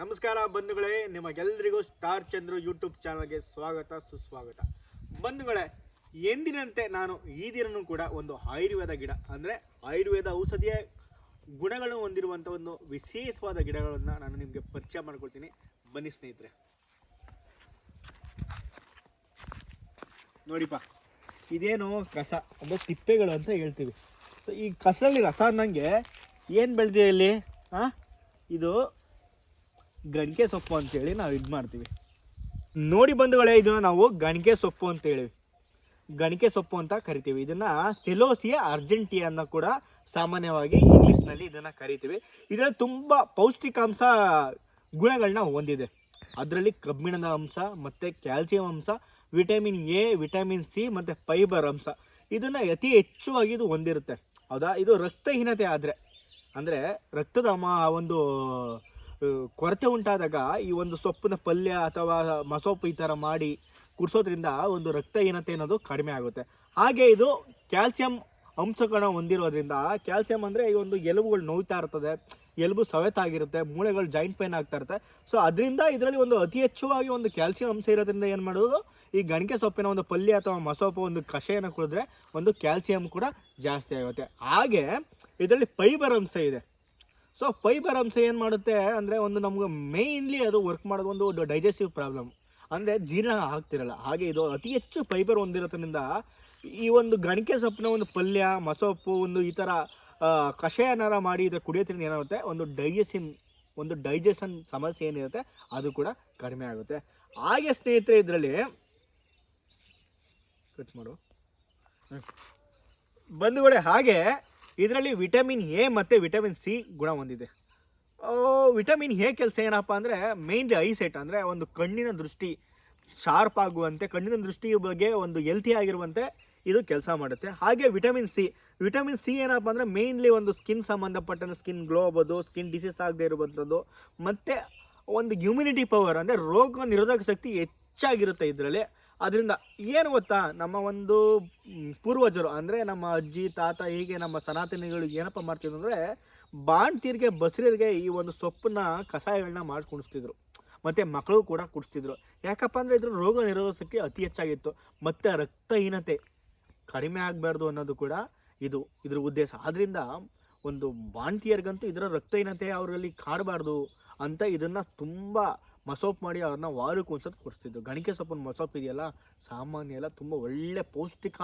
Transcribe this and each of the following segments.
ನಮಸ್ಕಾರ ಬಂಧುಗಳೇ ನಿಮಗೆಲ್ಲರಿಗೂ ಸ್ಟಾರ್ ಚಂದ್ರು ಯೂಟ್ಯೂಬ್ ಚಾನಲ್ಗೆ ಸ್ವಾಗತ, ಸುಸ್ವಾಗತ. ಬಂಧುಗಳೇ, ಎಂದಿನಂತೆ ನಾನು ಈ ದಿನನೂ ಕೂಡ ಒಂದು ಆಯುರ್ವೇದ ಗಿಡ, ಅಂದರೆ ಆಯುರ್ವೇದ ಔಷಧಿಯ ಗುಣಗಳನ್ನು ಹೊಂದಿರುವಂಥ ಒಂದು ವಿಶೇಷವಾದ ಗಿಡಗಳನ್ನು ನಾನು ನಿಮಗೆ ಪರಿಚಯ ಮಾಡ್ಕೊಳ್ತೀನಿ. ಬನ್ನಿ ಸ್ನೇಹಿತರೆ. ನೋಡಿಪ್ಪ, ಇದೇನು ಕಸ, ಅಂದರೆ ತಿಪ್ಪೆಗಳು ಅಂತ ಹೇಳ್ತೀವಿ. ಈ ಕಸದಲ್ಲಿ ರಸ ಅನ್ನಂಗೆ ಏನು ಬೆಳೆದಿದೆ ಇಲ್ಲಿ? ಹಾಂ ಇದು ಗಣಿಕೆ ಸೊಪ್ಪು ಅಂತೇಳಿ ನಾವು ಇದು ಮಾಡ್ತೀವಿ. ನೋಡಿ ಬಂಧುಗಳೇ, ಇದನ್ನು ನಾವು ಗಣಿಕೆ ಸೊಪ್ಪು ಅಂತೇಳಿ. ಗಣಿಕೆ ಸೊಪ್ಪು ಅಂತ ಕರಿತೀವಿ. ಇದನ್ನು ಸೆಲೋಸಿಯ ಅರ್ಜೆಂಟಿಯನ್ನು ಕೂಡ ಸಾಮಾನ್ಯವಾಗಿ ಇಂಗ್ಲೀಷ್ನಲ್ಲಿ ಇದನ್ನು ಕರಿತೀವಿ. ಇದರಲ್ಲಿ ತುಂಬ ಪೌಷ್ಟಿಕಾಂಶ ಗುಣಗಳನ್ನ ಹೊಂದಿದೆ. ಅದರಲ್ಲಿ ಕಬ್ಬಿಣದ ಅಂಶ, ಮತ್ತು ಕ್ಯಾಲ್ಸಿಯಂ ಅಂಶ, ವಿಟಮಿನ್ ಎ, ವಿಟಮಿನ್ ಸಿ, ಮತ್ತು ಫೈಬರ್ ಅಂಶ. ಇದನ್ನು ಅತಿ ಹೆಚ್ಚುವಾಗಿ ಇದು ಹೊಂದಿರುತ್ತೆ. ಹೌದಾ? ಇದು ರಕ್ತಹೀನತೆ ಆದರೆ. ಅಂದರೆ ರಕ್ತದ ಒಂದು ಕೊರತೆ ಉಂಟಾದಾಗ ಈ ಒಂದು ಸೊಪ್ಪಿನ ಪಲ್ಯ ಅಥವಾ ಮಸೊಪ್ಪು ಈ ಥರ ಮಾಡಿ ಕುಡಿಸೋದ್ರಿಂದ ಒಂದು ರಕ್ತಹೀನತೆ ಅನ್ನೋದು ಕಡಿಮೆ ಆಗುತ್ತೆ. ಹಾಗೆ ಇದು ಕ್ಯಾಲ್ಸಿಯಂ ಅಂಶಗಳನ್ನ ಹೊಂದಿರೋದ್ರಿಂದ ಕ್ಯಾಲ್ಸಿಯಂ ಅಂದರೆ ಈ ಒಂದು ಎಲುಬುಗಳು ನೋಯ್ತಾ ಇರ್ತದೆ, ಎಲುಬು ಸವೆತಾಗಿರುತ್ತೆ, ಮೂಳೆಗಳು ಜಾಯಿಂಟ್ ಪೇನ್ ಆಗ್ತಾ ಇರುತ್ತೆ. ಸೊ ಅದರಿಂದ ಇದರಲ್ಲಿ ಒಂದು ಅತಿ ಹೆಚ್ಚುವಾಗಿ ಒಂದು ಕ್ಯಾಲ್ಸಿಯಂ ಅಂಶ ಇರೋದ್ರಿಂದ ಏನು ಮಾಡೋದು? ಈ ಗಣಿಕೆ ಸೊಪ್ಪಿನ ಒಂದು ಪಲ್ಯ ಅಥವಾ ಮಸೋಪ ಒಂದು ಕಷಾಯನ ಕುಡಿದ್ರೆ ಒಂದು ಕ್ಯಾಲ್ಸಿಯಂ ಕೂಡ ಜಾಸ್ತಿ ಆಗುತ್ತೆ. ಹಾಗೆ ಇದರಲ್ಲಿ ಫೈಬರ್ ಅಂಶ ಇದೆ. ಸೊ ಫೈಬರ್ ಅಂಶ ಏನು ಮಾಡುತ್ತೆ ಅಂದರೆ ಒಂದು ನಮ್ಗೆ ಮೇಯ್ನ್ಲಿ ಅದು ವರ್ಕ್ ಮಾಡೋದು ಒಂದು ಡೈಜೆಸ್ಟಿವ್ ಪ್ರಾಬ್ಲಮ್ ಅಂದರೆ ಜೀರ್ಣ ಆಗ್ತಿರಲ್ಲ. ಹಾಗೆ ಇದು ಅತಿ ಹೆಚ್ಚು ಫೈಬರ್ ಹೊಂದಿರೋದ್ರಿಂದ ಈ ಒಂದು ಗಣಿಕೆ ಸೊಪ್ಪಿನ ಒಂದು ಪಲ್ಯ, ಮಸೊಪ್ಪು, ಒಂದು ಈ ಥರ ಕಷಾಯನಾರ ಮಾಡಿ ಇದರ ಕುಡಿಯೋದ್ರಿಂದ ಏನಾಗುತ್ತೆ? ಒಂದು ಡೈಜೆಷನ್ ಒಂದು ಡೈಜೆಷನ್ ಸಮಸ್ಯೆ ಏನಿರುತ್ತೆ? ಅದು ಕೂಡ ಕಡಿಮೆ ಆಗುತ್ತೆ. ಹಾಗೆ ಸ್ನೇಹಿತರೆ, ಇದರಲ್ಲಿ ಕಟ್ ಮಾಡು. ಬಂಧುಗಳೇ, ಹಾಗೆ ಇದರಲ್ಲಿ ವಿಟಮಿನ್ ಎ ಮತ್ತು ವಿಟಮಿನ್ ಸಿ ಗುಣ ಹೊಂದಿದೆ. ವಿಟಮಿನ್ ಎ ಕೆಲಸ ಏನಪ್ಪ ಅಂದರೆ ಮೇನ್ಲಿ ಐಸೆಟ್ ಅಂದರೆ ಒಂದು ಕಣ್ಣಿನ ದೃಷ್ಟಿ ಶಾರ್ಪ್ ಆಗುವಂತೆ, ಕಣ್ಣಿನ ದೃಷ್ಟಿ ಬಗ್ಗೆ ಒಂದು ಹೆಲ್ತಿ ಆಗಿರುವಂತೆ ಇದು ಕೆಲಸ ಮಾಡುತ್ತೆ. ಹಾಗೆ ವಿಟಮಿನ್ ಸಿ ವಿಟಮಿನ್ ಸಿ ಏನಪ್ಪ ಅಂದರೆ ಮೇಯ್ನ್ಲಿ ಒಂದು ಸ್ಕಿನ್ ಸಂಬಂಧಪಟ್ಟ ಸ್ಕಿನ್ ಗ್ಲೋ ಆಗ್ಬೋದು ಸ್ಕಿನ್ ಡಿಸೀಸ್ ಆಗದೆ ಇರುವಂಥದ್ದು. ಮತ್ತು ಒಂದು ಇಮ್ಯುನಿಟಿ ಪವರ್ ಅಂದರೆ ರೋಗ ನಿರೋಧಕ ಶಕ್ತಿ ಹೆಚ್ಚಾಗಿರುತ್ತೆ ಇದರಲ್ಲಿ. ಅದರಿಂದ ಏನು ಗೊತ್ತಾ, ನಮ್ಮ ಒಂದು ಪೂರ್ವಜರು, ಅಂದರೆ ನಮ್ಮ ಅಜ್ಜಿ, ತಾತ, ಹೀಗೆ ನಮ್ಮ ಸನಾತನಿಗಳು ಏನಪ್ಪ ಮಾಡ್ತಿದ್ರು ಅಂದರೆ, ಬಾಣ್ತೀರಿಗೆ ಬಸರಿಗೆ ಈ ಒಂದು ಸೊಪ್ಪನ್ನ ಕಷಾಯಗಳನ್ನ ಮಾಡಿ ಕುಣಿಸ್ತಿದ್ರು ಮತ್ತು ಮಕ್ಕಳು ಕೂಡ ಕುಡಿಸ್ತಿದ್ರು. ಯಾಕಪ್ಪ ಅಂದರೆ ಇದ್ರ ರೋಗ ನಿರೋಧಕ್ಕೆ ಅತಿ ಹೆಚ್ಚಾಗಿತ್ತು. ಮತ್ತು ರಕ್ತಹೀನತೆ ಕಡಿಮೆ ಆಗಬಾರ್ದು ಅನ್ನೋದು ಕೂಡ ಇದು, ಇದ್ರ ಉದ್ದೇಶ. ಆದ್ದರಿಂದ ಒಂದು ಬಾಣ್ತಿಯರಿಗಂತೂ ಇದರ ರಕ್ತಹೀನತೆ ಅವರಲ್ಲಿ ಕಾಡಬಾರ್ದು ಅಂತ ಇದನ್ನು ತುಂಬ ಮಸೊಪ್ಪು ಮಾಡಿ ಅವ್ರನ್ನ ವಾರಕ್ಕೆ ಒಂದ್ಸತಿ ಕೊಡಿಸ್ತಿದ್ರು. ಗಣಿಕೆ ಸೊಪ್ಪಿನ ಮಸೋಪ್ ಇದೆಯಲ್ಲ, ಸಾಮಾನ್ಯ ಎಲ್ಲ ತುಂಬ ಒಳ್ಳೆ ಪೌಷ್ಟಿಕ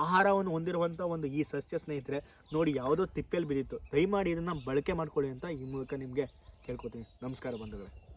ಆಹಾರವನ್ನು ಹೊಂದಿರುವಂಥ ಒಂದು ಈ ಸಸ್ಯ ಸ್ನೇಹಿತರೆ, ನೋಡಿ ಯಾವುದೋ ತಿಪ್ಪೆಯಲ್ಲಿ ಬಿದ್ದಿತ್ತು. ದಯಮಾಡಿ ಇದನ್ನು ಬಳಕೆ ಮಾಡ್ಕೊಳ್ಳಿ ಅಂತ ಈ ಮೂಲಕ ನಿಮಗೆ ಕೇಳ್ಕೊತೀನಿ. ನಮಸ್ಕಾರ ಬಂಧುಗಳೇ.